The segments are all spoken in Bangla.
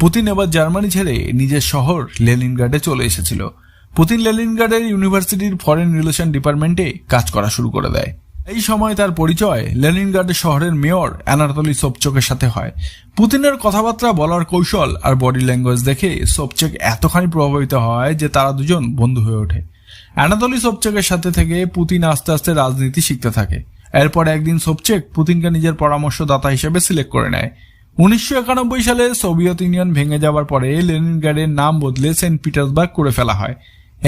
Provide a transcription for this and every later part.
পুতিন এবার জার্মানি ছেড়ে নিজের শহর লেনিনগ্রাডে চলে এসেছিল। পুতিন লেনিনগ্রাডের ইউনিভার্সিটির ফরেন রিলেশন ডিপার্টমেন্টে কাজ করা শুরু করে দেয়। এই সময় তার পরিচয় লেনিনগ্রাড শহরের মেয়র অ্যানাতলি সোপচকের সাথে হয়। পুতিনের কথাবার্তা বলার কৌশল আর বডি ল্যাঙ্গুয়েজ দেখে সোপচেক এতখানি প্রভাবিত হয় যে তারা দুজন বন্ধু হয়ে ওঠে। অ্যানাতলি সোপচেকের সাথে থেকে পুতিন আস্তে আস্তে রাজনীতি শিখতে থাকে। এরপর একদিন সোপচেক পুতিনকে নিজের পরামর্শদাতা হিসেবে সিলেক্ট করে নেয়। উনিশশো একানব্বই সালে সোভিয়েত ইউনিয়ন ভেঙে যাওয়ার পরে লেনিনগ্রাডের নাম বদলে সেন্ট পিটার্সবার্গ করে ফেলা হয়।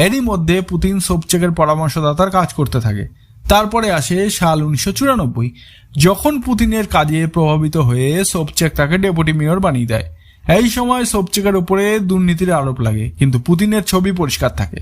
এরই মধ্যে পুতিন সোপচেকের পরামর্শদাতার কাজ করতে থাকে। তারপরে আসে সাল উনিশশো চুরানব্বই, যখন পুতিনের কাজে প্রভাবিত হয়ে সোপচেক তাকে ডেপুটি মেয়র বানিয়ে দেয়। এই সময় সোপচেকের উপরে দুর্নীতির আরোপ লাগে, কিন্তু পুতিনের ছবি পরিষ্কার থাকে।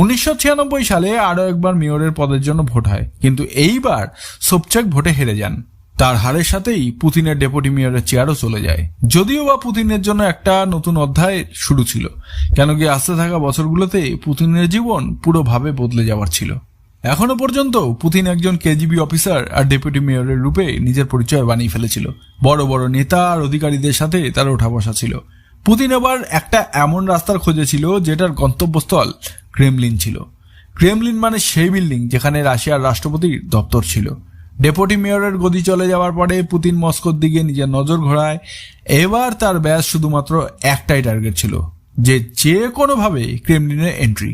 উনিশশো ছিয়ানব্বই সালে আরও একবার মেয়রের পদের জন্য ভোট হয়, কিন্তু এইবার সোপচেক ভোটে হেরে যান। তার হারের সাথেই পুতিনের ডেপুটি মেয়রের চেয়ারও চলে যায়। যদিও বা পুতিনের জন্য একটা নতুন অধ্যায় শুরু ছিল, কেন কি আসতে থাকা বছরগুলোতে পুতিনের জীবন পুরোভাবে বদলে যাওয়ার ছিল। এখনও পর্যন্ত পুতিন একজন কেজিবি অফিসার আর ডেপুটি মেয়রের রূপে নিজের পরিচয় বানিয়ে ফেলেছিল। বড় বড় নেতা আর অধিকারীদের সাথে তার ওঠা বসা ছিল। পুতিন এবার একটা এমন রাস্তার খোঁজে ছিল যেটার গন্তব্যস্থল ক্রেমলিন ছিল। ক্রেমলিন মানে সেই বিল্ডিং যেখানে রাশিয়ার রাষ্ট্রপতির দপ্তর ছিল। ডেপুটি মেয়রের গদি চলে যাওয়ার পরে পুতিন মস্কোর দিকে নিজের নজর ঘোরায়। এবার তার ব্যাস শুধুমাত্র একটাই টার্গেট ছিল, যে যে কোনোভাবে ক্রেমলিনের এন্ট্রি